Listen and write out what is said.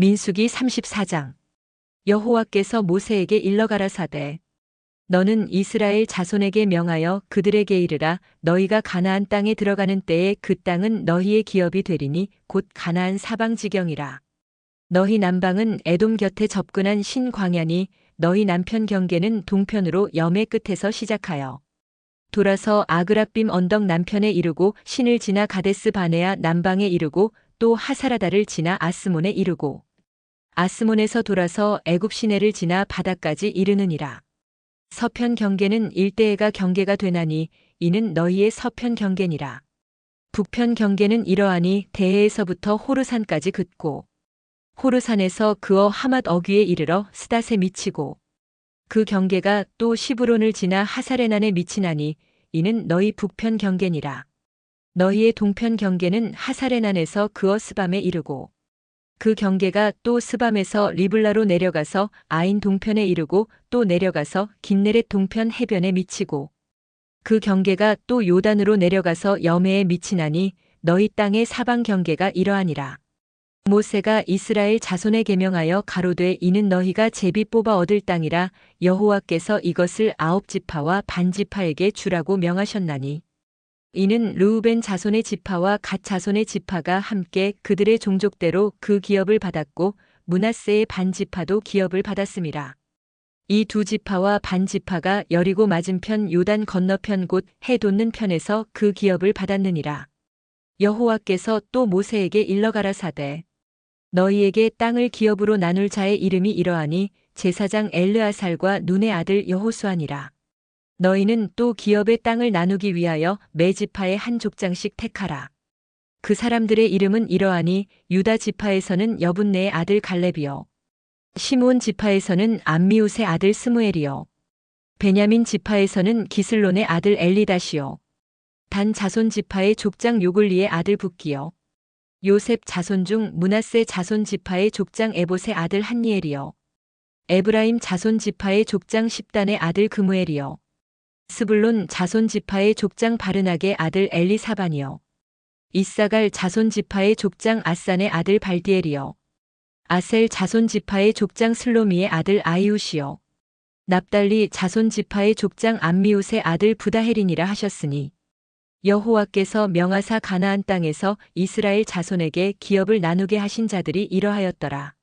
민수기 34장. 여호와께서 모세에게 일러 가라사대. 너는 이스라엘 자손에게 명하여 그들에게 이르라. 너희가 가나안 땅에 들어가는 때에 그 땅은 너희의 기업이 되리니 곧 가나안 사방 지경이라. 너희 남방은 에돔 곁에 접근한 신광야니 너희 남편 경계는 동편으로 염의 끝에서 시작하여. 돌아서 아그라빔 언덕 남편에 이르고 신을 지나 가데스 바네아 남방에 이르고 또 하사라다를 지나 아스몬에 이르고 아스몬에서 돌아서 애굽 시내를 지나 바다까지 이르느니라. 서편 경계는 일대해가 경계가 되나니 이는 너희의 서편 경계니라. 북편 경계는 이러하니 대해에서부터 호르산까지 긋고 호르산에서 그어 하맛 어귀에 이르러 스닷에 미치고 그 경계가 또 시브론을 지나 하사레난에 미치나니 이는 너희 북편 경계니라. 너희의 동편 경계는 하사레난에서 그어 스밤에 이르고 그 경계가 또 스밤에서 리블라로 내려가서 아인 동편에 이르고 또 내려가서 긴네렛 동편 해변에 미치고 그 경계가 또 요단으로 내려가서 염해에 미치나니 너희 땅의 사방 경계가 이러하니라. 모세가 이스라엘 자손에 계명하여 가로되 이는 너희가 제비 뽑아 얻을 땅이라 여호와께서 이것을 아홉 지파와 반 지파에게 주라고 명하셨나니 이는 르우벤 자손의 지파와 갓 자손의 지파가 함께 그들의 종족대로 그 기업을 받았고 문하세의 반 지파도 기업을 받았음이라. 이두 지파와 반 지파가 여리고 맞은편 요단 건너편 곧해 돋는 편에서 그 기업을 받았느니라. 여호와께서 또 모세에게 일러 가라사대 너희에게 땅을 기업으로 나눌 자의 이름이 이러하니 제사장 엘르아살과 눈의 아들 여호수아니라. 너희는 또 기업의 땅을 나누기 위하여 매 지파의 한 족장씩 택하라. 그 사람들의 이름은 이러하니 유다 지파에서는 여분네의 아들 갈렙이요. 시므온 지파에서는 암미웃의 아들 스무엘이요. 베냐민 지파에서는 기슬론의 아들 엘리다시요. 단 자손 지파의 족장 요글리의 아들 북기요. 요셉 자손 중 문하세 자손 지파의 족장 에봇의 아들 한니엘이요. 에브라임 자손 지파의 족장 십단의 아들 그무엘이요. 스불론 자손 지파의 족장 바르낙의 아들 엘리사반이요. 이사갈 자손 지파의 족장 아산의 아들 발디엘이요. 아셀 자손 지파의 족장 슬로미의 아들 아이웃이요. 납달리 자손 지파의 족장 암미웃의 아들 부다헤린이라 하셨으니 여호와께서 명하사 가나안 땅에서 이스라엘 자손에게 기업을 나누게 하신 자들이 이러하였더라.